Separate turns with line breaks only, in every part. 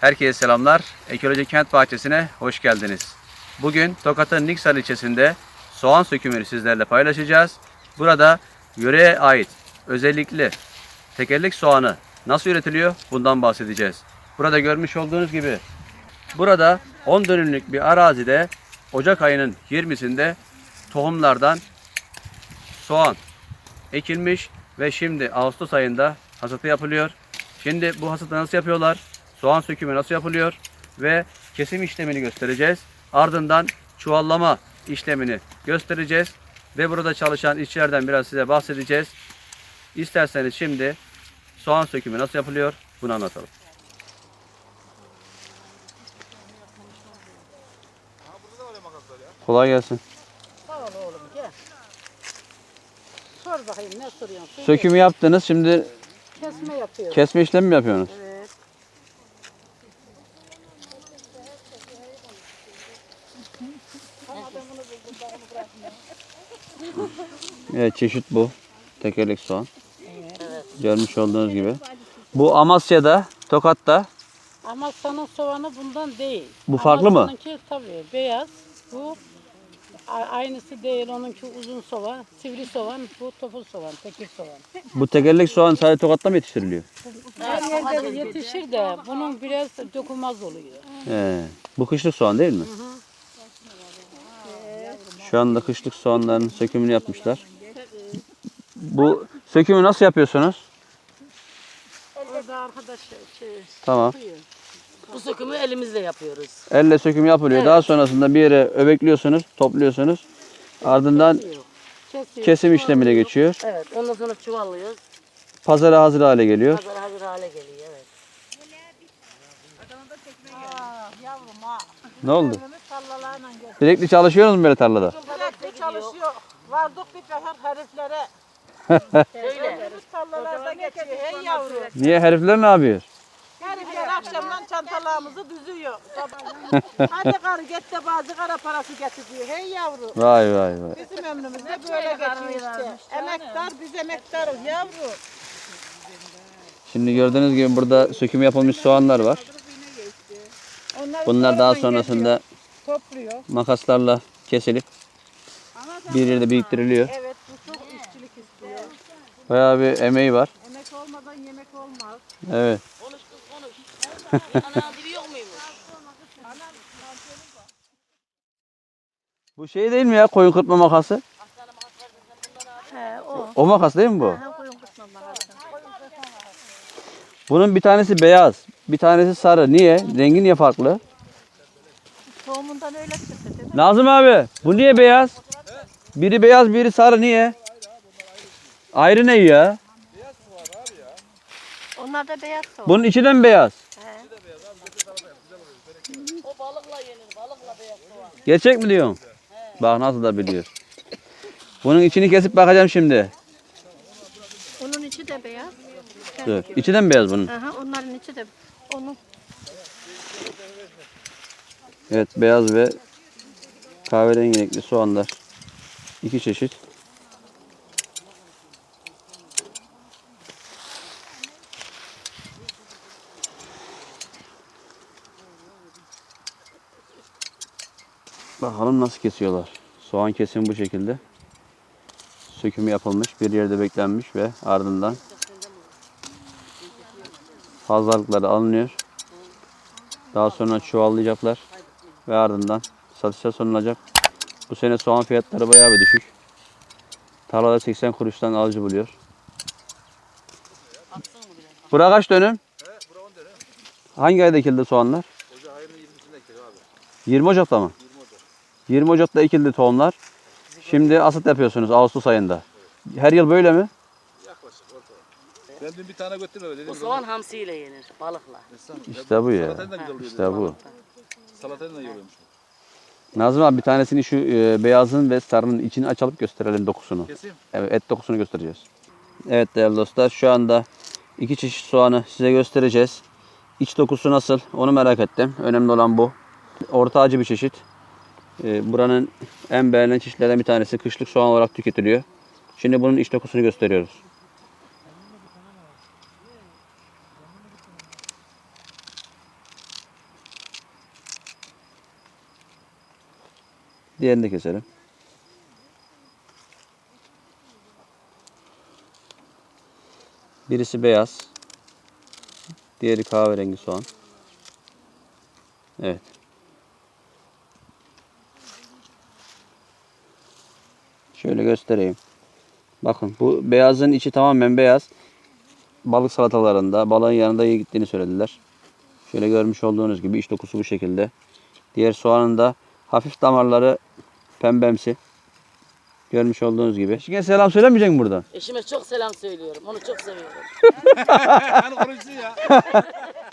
Herkese selamlar. Ekoloji Kent Bahçesi'ne hoş geldiniz. Bugün Tokat'ın Niksar ilçesinde soğan sökümünü sizlerle paylaşacağız. Burada yöreye ait özellikle tekerlek soğanı nasıl üretiliyor bundan bahsedeceğiz. Burada görmüş olduğunuz gibi burada 10 dönümlük bir arazide Ocak ayının 20'sinde tohumlardan soğan ekilmiş ve şimdi Ağustos ayında hasatı yapılıyor. Şimdi bu hasatı nasıl yapıyorlar? Soğan sökümü nasıl yapılıyor? Ve kesim işlemini göstereceğiz. Ardından çuvallama işlemini göstereceğiz. Ve burada çalışan işçilerden biraz size bahsedeceğiz. İsterseniz şimdi soğan sökümü nasıl yapılıyor bunu anlatalım. Kolay gelsin.
Sağ ol oğlum gel. Sor bakayım ne soruyorsun?
Sökümü yaptınız. Şimdi
Kesme yapıyor.
kesme işlemi mi yapıyorsunuz?
evet.
Evet çeşit bu. Tekerlek soğan. Görmüş olduğunuz gibi. Bu Amasya'da, Tokat'ta.
Ama sana soğanı bundan değil.
Bu farklı mı?
Onunki tabii beyaz. Bu a- aynısı değil. Onunki uzun soğan, sivri soğan, bu topul soğan, tekir soğan.
Bu tekerlek soğan sadece Tokat'ta mı yetiştiriliyor?
Her yerde yetişir de bunun biraz dokunmaz oluyor.
He. Bu kışlık soğan değil mi? Şu anda kışlık soğanların sökümünü yapmışlar. Bu sökümü nasıl yapıyorsunuz?
Orada arkadaş şey,
Tamam.
yapıyor.
Bu sökümü elimizle yapıyoruz.
Elle söküm yapılıyor. Daha sonrasında bir yere öbekliyorsunuz, topluyorsunuz. Ardından
Kesiyor.
kesim işlemine geçiyor.
Evet, ondan sonra çuvallıyoruz.
Pazara hazır hale geliyor.
Pazara hazır hale geliyor, evet.
Yavrum ha.
Ne oldu?
Sallalarla gel.
Sürekli çalışıyorsunuz mu böyle tarlada?
Sürekli çalışıyor. Vardık bir sefer heriflere.
Öyle.
Sallalarda geçiyor. Hey yavrum.
Niye herifler ne yapıyor?
Herifler akşamdan çantalarımızı düzüyor. Hadi karı get de bazı kara parası getir diyor. Hey yavrum.
Vay vay vay.
Bizim ömrümüzde böyle geçiyor işte. Emektar biz emektarız yavrum.
Şimdi gördüğünüz gibi burada söküm yapılmış soğanlar var.
Onlar
Bunlar daha sonrasında
topluyor.
makaslarla kesilip bir yerde biriktiriliyor.
Evet bu çok işçilik istiyor.
Bayağı bir emeği var.
Emek olmadan yemek olmaz.
Evet.
Konuş kız konuş. Ana dili yok muymuş?
Bu şey değil mi ya koyun kırpma makası?
He o.
O makas değil mi bu?
koyun makası.
Bunun bir tanesi beyaz, bir tanesi sarı. Niye? Rengi niye farklı?
Tohumundan öyle çıktı değil mi?
Nazım abi, bu niye beyaz? Biri beyaz, biri sarı. Niye? Ayrı ne ya?
Onlar da beyaz soğan.
Bunun içi de mi beyaz?
O balıkla yenir, balıkla beyaz soğan.
Gerçek mi diyorsun? Bak nasıl da biliyor. Bunun içini kesip bakacağım şimdi.
Onun içi de beyaz.
Dur. İçi de mi beyaz bunun?
Aha, onların içi de onun
Evet beyaz ve kahverengi soğanlar. İki çeşit. Bakalım nasıl kesiyorlar. Soğan kesimi bu şekilde. Sökümü yapılmış, bir yerde beklenmiş ve ardından fazlalıkları alınıyor. Daha sonra çuvallayacaklar ve ardından satışa sunulacak. Bu sene soğan fiyatları bayağı bir düşük. Tarlada 80 kuruştan alıcı buluyor. Bura kaç dönüm? Hangi ayda ekildi soğanlar? Ocak ayının 20'sinde ekildi abi. 20 Ocak'ta mı? 20 Ocak. 20 Ocak'ta ekildi tohumlar. Şimdi asıt yapıyorsunuz Ağustos ayında. Her yıl böyle mi?
Ben dün bir tane götürdüm öyle
Bu soğan hamsiyle yenir, balıkla.
İşte bu ya. İşte bu.
Salatayla da iyi oluyormuş.
Nazım abi bir tanesini şu e, beyazın ve sarının içini açalım gösterelim dokusunu.
Keseyim.
Evet et dokusunu göstereceğiz. Evet değerli dostlar şu anda iki çeşit soğanı size göstereceğiz. İç dokusu nasıl onu merak ettim. Önemli olan bu. Orta acı bir çeşit. Ee, buranın en beğenilen çeşitlerden bir tanesi kışlık soğan olarak tüketiliyor. Şimdi bunun iç dokusunu gösteriyoruz. Diğerini de keselim. Birisi beyaz. Diğeri kahverengi soğan. Evet. Şöyle göstereyim. Bakın bu beyazın içi tamamen beyaz. Balık salatalarında balığın yanında iyi gittiğini söylediler. Şöyle görmüş olduğunuz gibi iç dokusu bu şekilde. Diğer soğanın da hafif damarları pembemsi. Görmüş olduğunuz gibi. Şimdi selam söylemeyecek mi buradan?
Eşime çok selam söylüyorum. Onu çok seviyorum.
Hani konuşsun ya.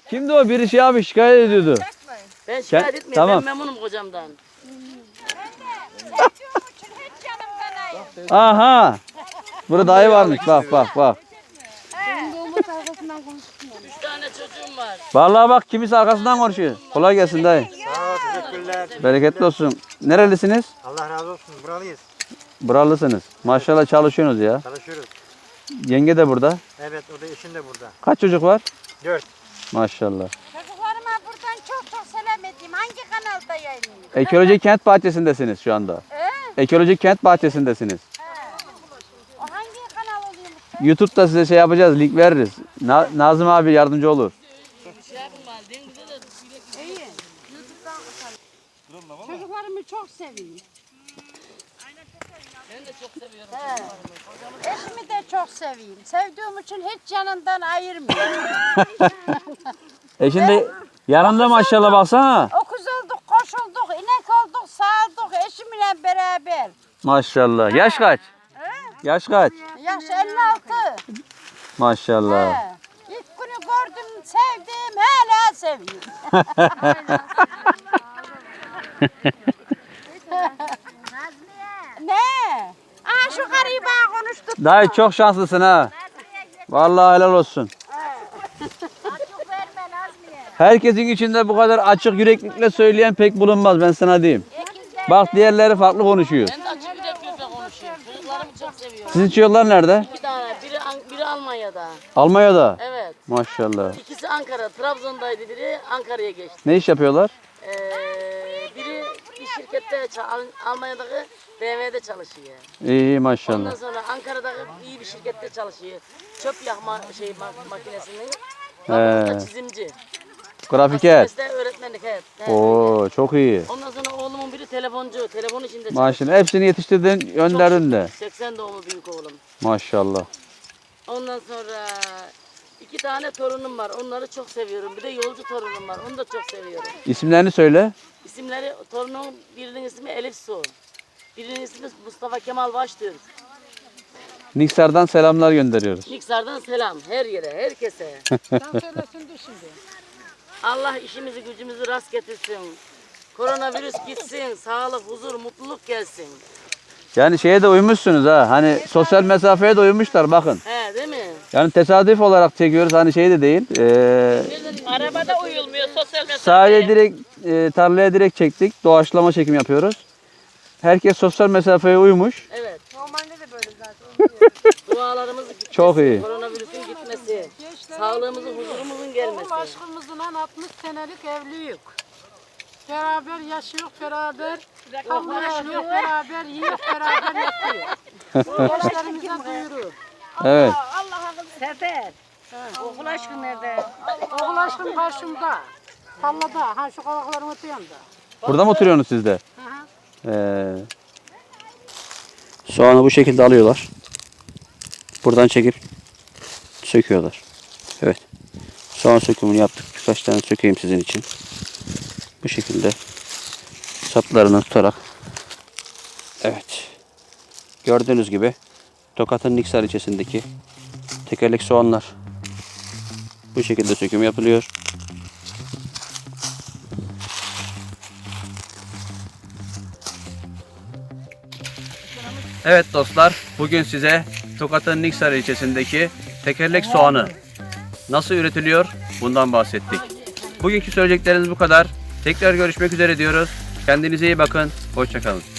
Kimdi o? Biri şey abi şikayet ediyordu.
Ben şikayet etmiyorum.
tamam.
Ben memnunum kocamdan.
Aha. Burada dayı varmış. Bak bak bak.
Üç tane çocuğum var.
Vallahi bak kimisi arkasından konuşuyor. Kolay gelsin dayı.
Sağ ol, teşekkürler.
Bereketli olsun. Nerelisiniz?
Allah razı olsun. Buralıyız.
Buralısınız. Maşallah çalışıyorsunuz ya.
Çalışıyoruz.
Yenge de burada.
Evet, o da eşim de burada.
Kaç çocuk var?
Dört.
Maşallah.
Çocuklarıma buradan çok çok selam edeyim. Hangi kanalda yayınlıyor?
Ekoloji Kent Bahçesi'ndesiniz şu anda. Ekoloji Kent Bahçesi'ndesiniz.
O hangi kanal oluyormuş?
YouTube'da size şey yapacağız, link veririz. Na- Nazım abi yardımcı olur.
Çocuklarımı çok seviyorum.
Ben de çok seviyorum.
Eşimi de çok seviyorum. Sevdiğim için hiç yanından ayırmıyorum.
E şimdi yanında maşallah baksana.
Okuz olduk, koşulduk, inek olduk, sağıldık eşimle beraber.
Maşallah. Yaş kaç? Yaş kaç?
Yaş 56.
Maşallah.
He. İlk günü gördüm, sevdim, hala seviyorum. ne? Aa şu karıyı bana konuştuk.
Dayı çok şanslısın ha. Vallahi helal olsun. Herkesin içinde bu kadar açık yüreklilikle söyleyen pek bulunmaz ben sana diyeyim. Bak diğerleri farklı konuşuyor.
Ben de açık yüreklilikle konuşuyorum. Çocuklarımı çok seviyorum.
Sizin çocuklar nerede?
İki tane. Biri, An- biri Almanya'da.
Almanya'da.
Evet.
Maşallah.
İkisi Ankara. Trabzon'daydı biri. Ankara'ya geçti.
Ne iş yapıyorlar?
Ee, şirkette Almanya'daki BMW'de çalışıyor.
İyi iyi
Ondan
maşallah.
sonra Ankara'daki iyi bir şirkette çalışıyor. Çöp yakma şey ma- makinesinin. Ee. çizimci.
Grafiker.
Öğretmenlik evet. evet.
Oo çok iyi.
Ondan sonra oğlumun biri telefoncu. Telefon içinde çalışıyor.
Maşallah. Hepsini yetiştirdin, gönderdin de.
80 doğumlu büyük oğlum.
Maşallah.
Ondan sonra iki tane torunum var. Onları çok seviyorum. Bir de yolcu torunum var. Onu da çok seviyorum.
İsimlerini söyle.
İsimleri torunumun birinin ismi Elif Su. Birinin ismi Mustafa Kemal Baştür.
Niksar'dan selamlar gönderiyoruz.
Niksar'dan selam her yere, herkese. Allah işimizi gücümüzü rast getirsin. Koronavirüs gitsin, sağlık, huzur, mutluluk gelsin.
Yani şeye de uymuşsunuz ha. Hani sosyal mesafeye de uymuşlar bakın.
He?
Yani tesadüf olarak çekiyoruz. Hani şey de değil. Ee,
Arabada uyulmuyor sosyal mesafe.
sadece direkt e, tarlaya direkt çektik. Doğaçlama çekim yapıyoruz. Herkes sosyal mesafeye uymuş.
Evet.
Normalde de böyle zaten.
Dualarımız gitmesi,
Çok iyi.
koronavirüsün gitmesi, sağlığımızın, huzurumuzun gelmesi.
Oğlum aşkımızla 60 senelik evliyiz. Beraber yaşıyor, beraber anlaşıyor, beraber yiyor, beraber yatıyor. Gençlerimize duyuru.
Evet.
Sefer. Okul aşkı nerede?
Oğul aşkım karşımda. Tallada, ha şu kavakların öte yanında.
Burada mı oturuyorsunuz siz de? Ee, soğanı bu şekilde alıyorlar. Buradan çekip söküyorlar. Evet. Soğan sökümünü yaptık. Birkaç tane sökeyim sizin için. Bu şekilde saplarını tutarak. Evet. Gördüğünüz gibi Tokat'ın Niksar ilçesindeki tekerlek soğanlar bu şekilde söküm yapılıyor. Evet dostlar, bugün size Tokat'ın Niksar ilçesindeki tekerlek soğanı nasıl üretiliyor bundan bahsettik. Bugünkü söyleyeceklerimiz bu kadar. Tekrar görüşmek üzere diyoruz. Kendinize iyi bakın. Hoşçakalın.